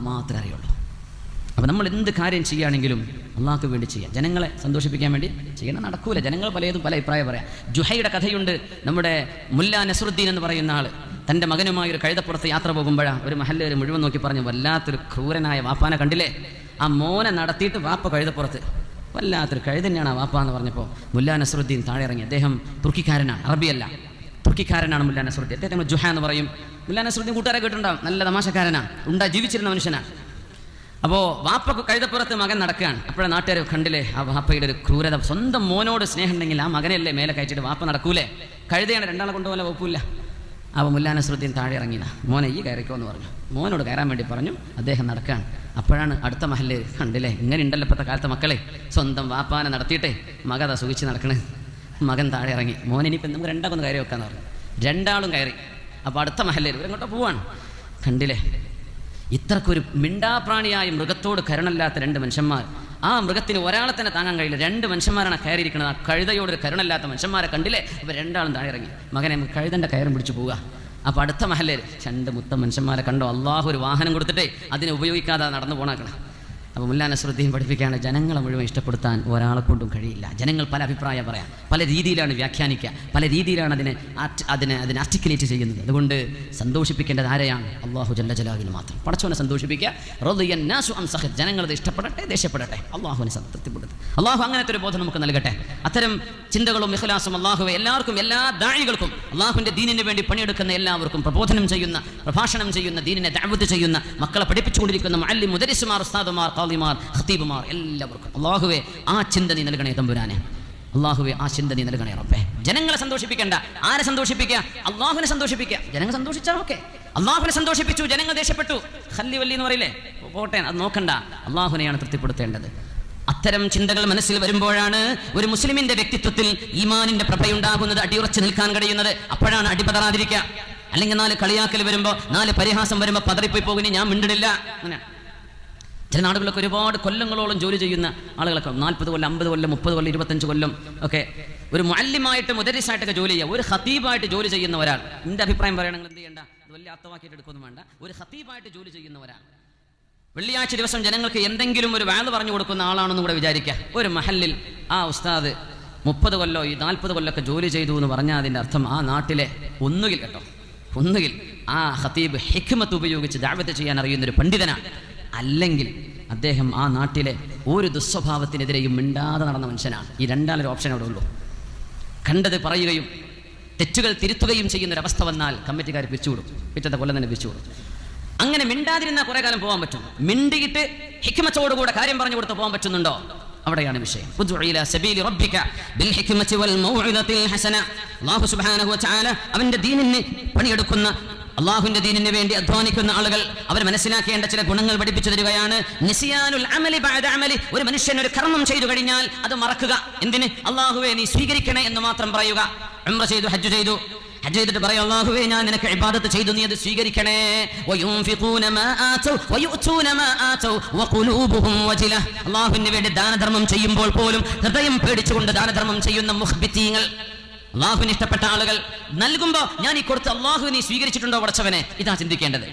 മാത്രമേ അറിയുള്ളൂ. അപ്പം നമ്മൾ എന്ത് കാര്യം ചെയ്യുകയാണെങ്കിലും അള്ളാഹ്ക്ക് വേണ്ടി ചെയ്യാം. ജനങ്ങളെ സന്തോഷിപ്പിക്കാൻ വേണ്ടി ചെയ്യണം. നടക്കൂല. ജനങ്ങൾ പലതും പല അഭിപ്രായം പറയാം. ജുഹയുടെ കഥയുണ്ട്. നമ്മുടെ മുല്ല നസറുദ്ദീൻ എന്ന് പറയുന്ന ആൾ തന്റെ മകനുമായി ഒരു കഴുതപ്പുറത്ത് യാത്ര പോകുമ്പോഴാണ് ഒരു മഹല്ലേർ മുഴുവൻ നോക്കി പറഞ്ഞു വല്ലാത്തൊരു ക്രൂരനായ വാപ്പാനെ കണ്ടില്ലേ? ആ മോനെ നടത്തിയിട്ട് വാപ്പ കഴുതപ്പുറത്ത്. വല്ലാത്തൊരു കഴുതന്നെയാണ് ആ വാപ്പ എന്ന് പറഞ്ഞപ്പോൾ മുല്ല നസറുദ്ദീൻ താഴെ ഇറങ്ങി അദ്ദേഹം തുർക്കിക്കാരനാണ് അറബിയല്ല. തുർക്കിക്കാരനാണ് മുല്ല നസറുദ്ദീൻ. അദ്ദേഹം ജുഹ എന്ന് പറയും. മുല്ല നസറുദ്ദീൻ കൂട്ടുകാരെ കേട്ടിട്ടുണ്ടാവും. നല്ല തമാശക്കാരനാണ് ഉണ്ടാ ജീവിച്ചിരുന്ന മനുഷ്യനാണ് അപ്പോൾ വാപ്പക്ക് കഴുതപ്പുറത്ത് മകൻ നടക്കുകയാണ്. അപ്പോഴെ നാട്ടുകാർ കണ്ടില്ലേ ആ വാപ്പയുടെ ഒരു ക്രൂരത. സ്വന്തം മോനോട് സ്നേഹം ഉണ്ടെങ്കിൽ ആ മകനല്ലേ മേലെ കയറ്റിട്ട് വാപ്പ നടക്കൂലേ? കഴുതയാണ് രണ്ടാളെ കൊണ്ടുപോലെ വകുപ്പില്ല അപ്പോൾ മുല്ലാനസ്രുദ്ദീൻ താഴെ ഇറങ്ങിയതാ. മോനെ ഈ കയറിക്കോ എന്ന് പറഞ്ഞു. മോനോട് കയറാൻ വേണ്ടി പറഞ്ഞു അദ്ദേഹം നടക്കുകയാണ്. അപ്പോഴാണ് അടുത്ത മഹല്ല് കണ്ടില്ലേ ഇങ്ങനെ ഉണ്ടല്ലോ ഇപ്പോഴത്തെ കാലത്തെ മക്കളെ. സ്വന്തം വാപ്പാനെ നടത്തിയിട്ടേ മകത സുഖിച്ച് നടക്കണേ. മകൻ താഴെ ഇറങ്ങി. മോൻ ഇനിയിപ്പോൾ നമുക്ക് രണ്ടാമൊന്ന് കയറി വെക്കാന്ന് പറഞ്ഞു. രണ്ടാളും കയറി. അപ്പോൾ അടുത്ത മഹല്ലേ ഇവരെങ്ങോട്ടോ പോവാണ്. കണ്ടില്ലേ ഇത്രക്കൊരു മിണ്ടാപ്രാണിയായ മൃഗത്തോട് കരുണല്ലാത്ത രണ്ട് മനുഷ്യന്മാർ. ആ മൃഗത്തിന് ഒരാളെ തന്നെ താങ്ങാൻ കഴിയില്ല. രണ്ട് മനുഷ്യന്മാരാണ് കയറിയിരിക്കുന്നത്. ആ കഴുതയോട് ഒരു കരുണല്ലാത്ത മനുഷ്യന്മാരെ കണ്ടില്ലേ? ഇവർ രണ്ടാളും താഴെ ഇറങ്ങി മകനെ കഴുതന്റെ കയറും പിടിച്ചു പോവുക. അപ്പോൾ അടുത്ത മഹല്ലേൽ രണ്ട് മുത്ത മനുഷ്യന്മാരെ കണ്ടോ? അള്ളാഹു ഒരു വാഹനം കൊടുത്തിട്ടേ അതിനെ ഉപയോഗിക്കാതെ നടന്നു പോണാക്കണം. അപ്പോൾ മുല്ലാ നസറുദ്ദീൻ പഠിപ്പിക്കുകയാണ് ജനങ്ങളെ മുഴുവൻ ഇഷ്ടപ്പെടുത്താൻ ഒരാളെ കൊണ്ടും കഴിയില്ല. ജനങ്ങൾ പല അഭിപ്രായം പറയാം പല രീതിയിലാണ് വ്യാഖ്യാനിക്കുക പല രീതിയിലാണ് അതിനെ അതിനെ അതിനെ ആർട്ടിക്കുലേറ്റ് ചെയ്യുന്നത്. അതുകൊണ്ട് സന്തോഷിപ്പിക്കേണ്ടത് ആരെയാണ്? അള്ളാഹു ജല്ല ജലാവിന് മാത്രം. പടച്ചവനെ സന്തോഷിപ്പിക്കുക. ജനങ്ങളത് ഇഷ്ടപ്പെടട്ടെ ദേഷ്യപ്പെടട്ടെ. അള്ളാഹുവിനെ തൃപ്തിപ്പെടുത്തും. അള്ളാഹു അങ്ങനത്തെ ഒരു ബോധം നമുക്ക് നൽകട്ടെ. അത്തരം ചിന്തകളും ഇഖ്ലാസും അള്ളാഹുവെ എല്ലാവർക്കും എല്ലാ ദാഴികൾക്കും അള്ളാഹുവിന്റെ ദീനിന് വേണ്ടി പണിയെടുക്കുന്ന എല്ലാവർക്കും പ്രബോധനം ചെയ്യുന്ന പ്രഭാഷണം ചെയ്യുന്ന ദീനിനെ ദാവത്ത് ചെയ്യുന്ന മക്കളെ പഠിപ്പിച്ചുകൊണ്ടിരിക്കുന്ന അല്ലി മുദരിസുമാർ ഉസ്താദുമാർ ഖാദിമാർ ഖത്തീബുമാർ എല്ലാവർക്കും. അള്ളാഹുവെ ആ ചിന്ത നീ നൽകണേ തമ്പുരാനെ. അള്ളാഹുവെ ആ ചിന്ത നീ നൽകണേ റബ്ബേ. ജനങ്ങളെ സന്തോഷിപ്പിക്കേണ്ട. ആരെ സന്തോഷിപ്പിക്കുക? അള്ളാഹുവിനെ സന്തോഷിപ്പിക്കുക. ജനങ്ങൾ സന്തോഷിച്ചാൽ ഓക്കെ. അള്ളാഹുവിനെ സന്തോഷിപ്പിച്ചു ജനങ്ങൾ ദേഷ്യപ്പെട്ടു. ഹല്ലി വല്ലി എന്ന് പറയില്ലേ? പോട്ടെ അത് നോക്കണ്ട. അള്ളാഹുവിനെയാണ് തൃപ്തിപ്പെടുത്തേണ്ടത്. അത്തരം ചിന്തകൾ മനസ്സിൽ വരുമ്പോഴാണ് ഒരു മുസ്ലിമിന്റെ വ്യക്തിത്വത്തിൽ ഈമാനിന്റെ പ്രഭയുണ്ടാകുന്നത് അടിയുറച്ചു നിൽക്കാൻ കഴിയുന്നത്. അപ്പോഴാണ് അടിപതറാതിരിക്കുക. അല്ലെങ്കിൽ നാല് കളിയാക്കൽ വരുമ്പോൾ നാല് പരിഹാസം വരുമ്പോൾ പതറിപ്പോയി പോകുന്നു ഞാൻ മിണ്ടിടില്ല. അങ്ങനെ ചില നാടുകളിലൊക്കെ ഒരുപാട് കൊല്ലങ്ങളോളം ജോലി ചെയ്യുന്ന ആളുകളൊക്കെ നാൽപ്പത് കൊല്ലം അമ്പത് കൊല്ലം മുപ്പത് കൊല്ലം ഇരുപത്തഞ്ച് കൊല്ലം ഒക്കെ ഒരു മല്യമായിട്ട് മുദരിസായിട്ടൊക്കെ ജോലി ചെയ്യുക. ഒരു ഹത്തീബായിട്ട് ജോലി ചെയ്യുന്ന ഒരാൾ. എന്റെ അഭിപ്രായം പറയണമെങ്കിൽ എന്ത് ചെയ്യണ്ട? അത് വലിയ അർത്ഥമാക്കിയിട്ട് എടുക്കൊന്നും വേണ്ട. ഒരു ഹത്തീബായിട്ട് ജോലി ചെയ്യുന്ന ഒരാൾ. വെള്ളിയാഴ്ച ദിവസം ജനങ്ങൾക്ക് എന്തെങ്കിലും ഒരു വാത് പറഞ്ഞു കൊടുക്കുന്ന ആളാണെന്നും കൂടെ വിചാരിക്കുക. ഒരു മഹലിൽ ആ ഉസ്താദ് മുപ്പത് കൊല്ലോ ഈ നാൽപ്പത് കൊല്ലമൊക്കെ ജോലി ചെയ്തു എന്ന് പറഞ്ഞാൽ അതിന്റെ അർത്ഥം ആ നാട്ടിലെ ഒന്നുകിൽ കേട്ടോ ഒന്നുകിൽ ആ ഹത്തീബ് ഹിക്മത്ത് ഉപയോഗിച്ച് ദാവത്ത് ചെയ്യാൻ അറിയുന്നൊരു പണ്ഡിതനാണ്. അല്ലെങ്കിൽ അദ്ദേഹം ആ നാട്ടിലെ ഒരു ദുസ്വഭാവത്തിനെതിരെയും മിണ്ടാതെ നടന്ന മനുഷ്യനാണ്. ഈ രണ്ടാലൊരു ഓപ്ഷൻ അവിടെ ഉള്ളൂ. കണ്ടത് പറയുകയും തെറ്റുകൾ തിരുത്തുകയും ചെയ്യുന്ന ഒരു അവസ്ഥ വന്നാൽ കമ്മിറ്റിക്കാർ പിരിച്ചുവിടും. പിറ്റത്തെ കൊല്ലം തന്നെ പിരിച്ചുവിടും. അങ്ങനെ മിണ്ടാതിരുന്നാൽ കുറെ കാലം പോകാൻ പറ്റും. മിണ്ടിയിട്ട് ഹിക്മച്ചോടുകൂടെ കാര്യം പറഞ്ഞു കൊടുത്ത് പോകാൻ പറ്റുന്നുണ്ടോ? അവിടെയാണ് വിഷയം. അവന്റെ ദീനിന് പണിയെടുക്കുന്ന അള്ളാഹുവിന്റെ ദീനിന് വേണ്ടി അധ്വാനിക്കുന്ന ആളുകൾ അവർ മനസ്സിലാക്കേണ്ട ചില ഗുണങ്ങൾ പഠിപ്പിച്ചു തരികയാണ്. നിസിയാനുൽ അമലി അമലി. ഒരു മനുഷ്യൻ ഒരു കർമ്മം ചെയ്തു കഴിഞ്ഞാൽ അത് മറക്കുക. എന്തിന്? അള്ളാഹുവെ നീ സ്വീകരിക്കണേ എന്ന് മാത്രം പറയുക. ഉംറ ചെയ്തു ഹജ്ജ് ചെയ്തു. ഹജ്ജ് ചെയ്തിട്ട് പറയും അള്ളാഹുവേ ഞാൻ നിനക്ക് ഇബാദത്ത് ചെയ്തു നീ അത് സ്വീകരിക്കണേ. അള്ളാഹുവിന് വേണ്ടി ദാനധർമ്മം ചെയ്യുമ്പോൾ പോലും ഹൃദയം പേടിച്ചുകൊണ്ട് ദാനധർമ്മം ചെയ്യുന്ന മുഖ്ബിത്തീങ്ങൾ അള്ളാഹുവിന് ഇഷ്ടപ്പെട്ട ആളുകൾ നൽകുമ്പോൾ ഞാൻ ഈ കൊടുത്ത് അള്ളാഹുവിനെ സ്വീകരിച്ചിട്ടുണ്ടോ പടച്ചവനെ ഇതാ ചിന്തിക്കേണ്ടത്.